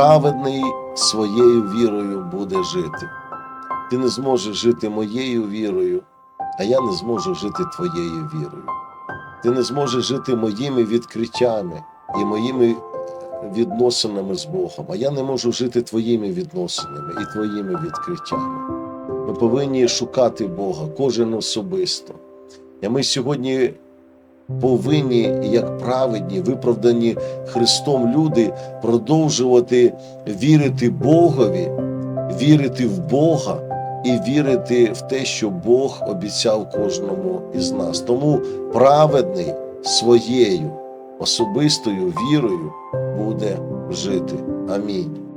праведний своєю вірою буде жити. Ти не зможеш жити моєю вірою, а я не зможу жити твоєю вірою. Ти не зможеш жити моїми відкриттями і моїми відносинами з Богом, а я не можу жити твоїми відносинами і твоїми відкриттями. Ми повинні шукати Бога, кожен особисто. І ми сьогодні повинні, як праведні, виправдані Христом люди, продовжувати вірити Богові, вірити в Бога і вірити в те, що Бог обіцяв кожному із нас. Тому праведний своєю особистою вірою буде жити. Амінь.